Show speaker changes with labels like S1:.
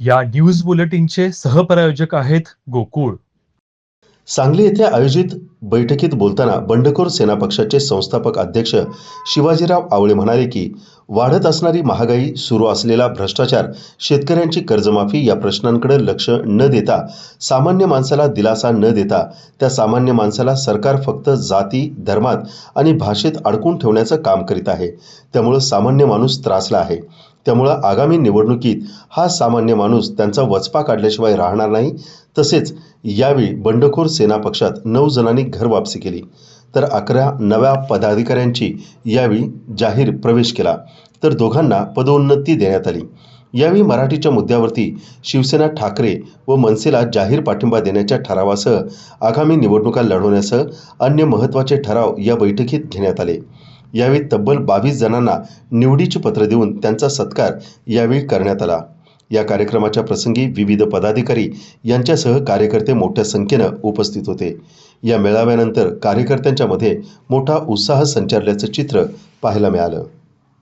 S1: या न्यूज बुलेटिनचे सहप्रायोजक आहेत गोकुळ.
S2: सांगली येथे आयोजित बैठकीत बोलताना बंडखोर सेना पक्षाचे संस्थापक अध्यक्ष शिवाजीराव आवळे म्हणाले की वाढत असणारी महागाई सुरू असलेला भ्रष्टाचार शेतकऱ्यांची कर्जमाफी या प्रश्नांकडे लक्ष न देता सामान्य माणसाला दिलासा न देता त्या सामान्य माणसाला सरकार फक्त जाती धर्मात आणि भाषेत अडकून ठेवण्याचं काम करीत आहे. त्यामुळं सामान्य माणूस त्रासला आहे. त्यामुळं आगामी निवडणुकीत हा सामान्य माणूस त्यांचा वचपा काढल्याशिवाय राहणार नाही. तसेच यावेळी बंडखोर सेना पक्षात नऊ जणांनी घर वापसी केली. तर अकरा नव्या पदाधिकाऱ्यांची यावेळी जाहीर प्रवेश केला. तर दोघांना पदोन्नती देण्यात आली. यावेळी मराठीच्या मुद्द्यावरती शिवसेना ठाकरे व मनसेला जाहीर पाठिंबा देण्याच्या ठरावासह आगामी निवडणुका लढवण्यासह अन्य महत्त्वाचे ठराव या बैठकीत घेण्यात आले. यावेळी तब्बल बावीस जणांना निवडीची पत्र देऊन त्यांचा सत्कार यावेळी करण्यात आला. या कार्यक्रमाच्या प्रसंगी विविध पदाधिकारी यांच्यासह कार्यकर्ते मोठ्या संख्येनं उपस्थित होते. या मेळाव्यानंतर कार्यकर्त्यांच्या मध्ये मोठा उत्साह संचारल्याचं चित्र पाहायला मिळालं.